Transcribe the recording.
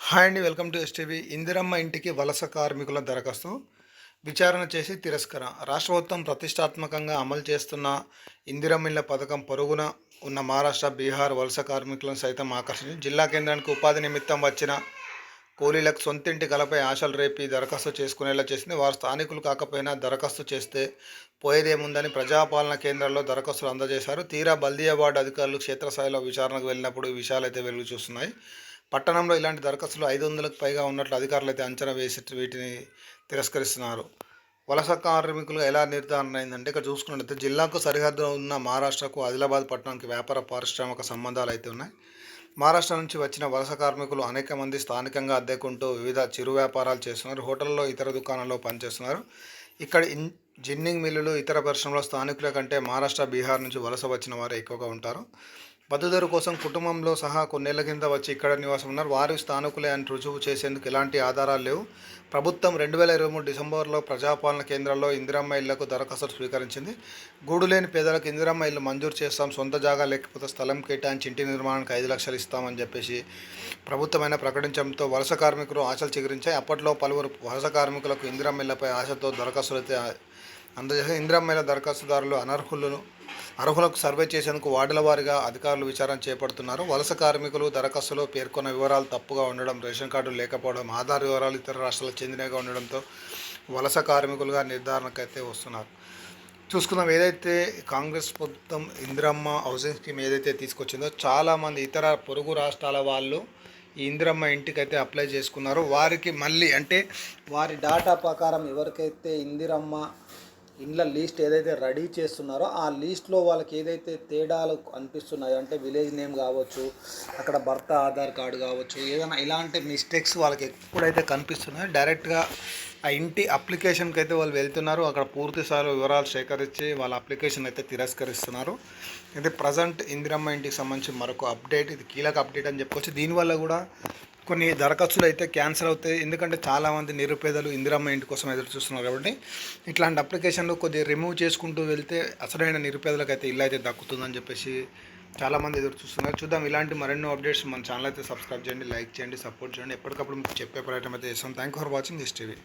Hi అండి welcome to STV. Indiramma ఇంటికి వలస కార్మికుల దరఖాస్తు. విచారణ చేసి తిరస్కరణ రాష్ట్ర ప్రభుత్వం ప్రతిష్టాత్మకంగా అమలు చేస్తున్న ఇందిరమ్మ ఇళ్ళ పథకం పొరుగున ఉన్న మహారాష్ట్ర బీహార్ వలస కార్మికులను సైతం ఆకర్షించి జిల్లా కేంద్రానికి ఉపాధి నిమిత్తం వచ్చిన కూలీలకు సొంతింటి కలపై ఆశలు రేపి దరఖాస్తు చేసుకునేలా చేసింది. వారు స్థానికులు కాకపోయినా దరఖాస్తు చేస్తే పోయేదేముందని ప్రజాపాలన కేంద్రాల్లో దరఖాస్తులు అందజేశారు. తీరా బల్దియా వార్డు అధికారులు క్షేత్రస్థాయిలో విచారణకు వెళ్ళినప్పుడు ఈ విషయాలు అయితే వెలుగు చూస్తున్నాయి పట్టణంలో ఇలాంటి దరఖాస్తులు ఐదు వందలకు పైగా ఉన్నట్లు అధికారులు అయితే అంచనా వేసి వీటిని తిరస్కరిస్తున్నారు. వలస కార్మికులు ఎలా నిర్ధారణ అయిందంటే ఇక్కడ చూసుకున్నట్లయితే జిల్లాకు సరిహద్దులో ఉన్న మహారాష్ట్రకు ఆదిలాబాద్ పట్టణానికి వ్యాపార పారిశ్రామిక సంబంధాలు అయితే ఉన్నాయి. మహారాష్ట్ర నుంచి వచ్చిన వలస కార్మికులు అనేక మంది స్థానికంగా అద్దెకుంటూ వివిధ చిరు వ్యాపారాలు చేస్తున్నారు. హోటల్లో ఇతర దుకాణాల్లో పనిచేస్తున్నారు. ఇక్కడ ఇన్ జిన్నింగ్ మిల్లులు ఇతర పరిశ్రమలో స్థానికుల కంటే మహారాష్ట్ర బీహార్ నుంచి వలస వచ్చిన వారు ఎక్కువగా ఉంటారు. బతుదరు కోసం కుటుంబంలో సహా కొన్నేళ్ళ కింద వచ్చి ఇక్కడ నివాసం ఉన్నారు. వారు స్థానికులే అని రుజువు చేసేందుకు ఎలాంటి ఆధారాలు లేవు. ప్రభుత్వం రెండు వేల ఇరవై మూడు డిసెంబర్లో ప్రజాపాలన కేంద్రాల్లో ఇందిరమ్మ ఇళ్ళకు దరఖాస్తులు స్వీకరించింది. గూడు లేని పేదలకు ఇందిరమ్మ ఇల్లు మంజూరు చేస్తాం. సొంత జాగా లేకపోతే స్థలం కేటాయించి ఇంటి నిర్మాణానికి ఐదు లక్షలు ఇస్తామని చెప్పేసి ప్రభుత్వమైన ప్రకటించడంతో వలస కార్మికులు ఆశలు చిగురించాయి. అప్పట్లో పలువురు వలస కార్మికులకు ఇందిరమ్మ ఇళ్ళపై ఆశతో దరఖాస్తులు అయితే అందజేసి ఇందిరమ్మ దరఖాస్తుదారులు అనర్హులను అర్హులకు సర్వే చేసేందుకు వార్డుల వారీగా అధికారులు విచారణ చేపడుతున్నారు. వలస కార్మికులు దరఖాస్తులో పేర్కొన్న వివరాలు తప్పుగా ఉండడం రేషన్ కార్డులు లేకపోవడం ఆధార్ వివరాలు ఇతర రాష్ట్రాలకు చెందినవిగా ఉండడంతో వలస కార్మికులుగా నిర్ధారణకైతే వస్తున్నారు. చూసుకున్నాం ఏదైతే కాంగ్రెస్ ప్రభుత్వం ఇందిరమ్మ హౌసింగ్ స్కీమ్ ఏదైతే తీసుకొచ్చిందో చాలామంది ఇతర పొరుగు రాష్ట్రాల వాళ్ళు ఈ ఇందిరమ్మ ఇంటికైతే అప్లై చేసుకున్నారు. వారికి మళ్ళీ అంటే వారి డాటా ప్రకారం ఎవరికైతే ఇందిరమ్మ ఇండ్ల లీస్ట్ ఏదైతే రెడీ చేస్తున్నారో ఆ లీస్ట్లో వాళ్ళకి ఏదైతే తేడాలు అనిపిస్తున్నాయో అంటే విలేజ్ నేమ్ కావచ్చు అక్కడ భర్త ఆధార్ కార్డు కావచ్చు ఏదైనా ఇలాంటి మిస్టేక్స్ వాళ్ళకి ఎప్పుడైతే కనిపిస్తున్నాయో డైరెక్ట్గా ఆ ఇంటి అప్లికేషన్కి అయితే వాళ్ళు వెళ్తున్నారు. అక్కడ పూర్తిసార్లు వివరాలు సేకరించి వాళ్ళ అప్లికేషన్ అయితే తిరస్కరిస్తున్నారు. ఇది ప్రజెంట్ ఇందిరమ్మ ఇంటికి సంబంధించి మరొక అప్డేట్. ఇది కీలక అప్డేట్ అని చెప్పుకోవచ్చు. దీనివల్ల కూడా కొన్ని దరఖాస్తులు అయితే క్యాన్సిల్ అవుతాయి. ఎందుకంటే చాలామంది నిరుపేదలు ఇందిరమ్మ ఇంటి కోసం ఎదురు చూస్తున్నారు కాబట్టి ఇట్లాంటి అప్లికేషన్లు కొద్దిగా రిమూవ్ చేసుకుంటూ వెళ్తే అసలైన నిరుపేదలకు అయితే ఇల్లు అయితే దక్కుతుందని చెప్పేసి చాలామంది ఎదురు చూస్తున్నారు. చూద్దాం. ఇలాంటి మరెన్నో అప్డేట్స్ మన ఛానల్ అయితే సబ్స్క్రైబ్ చేయండి లైక్ చేయండి సపోర్ట్ చేయండి. ఎప్పటికప్పుడు మీకు చెప్పే ప్రయత్నం అయితే చేస్తాం. Thank you for watching this TV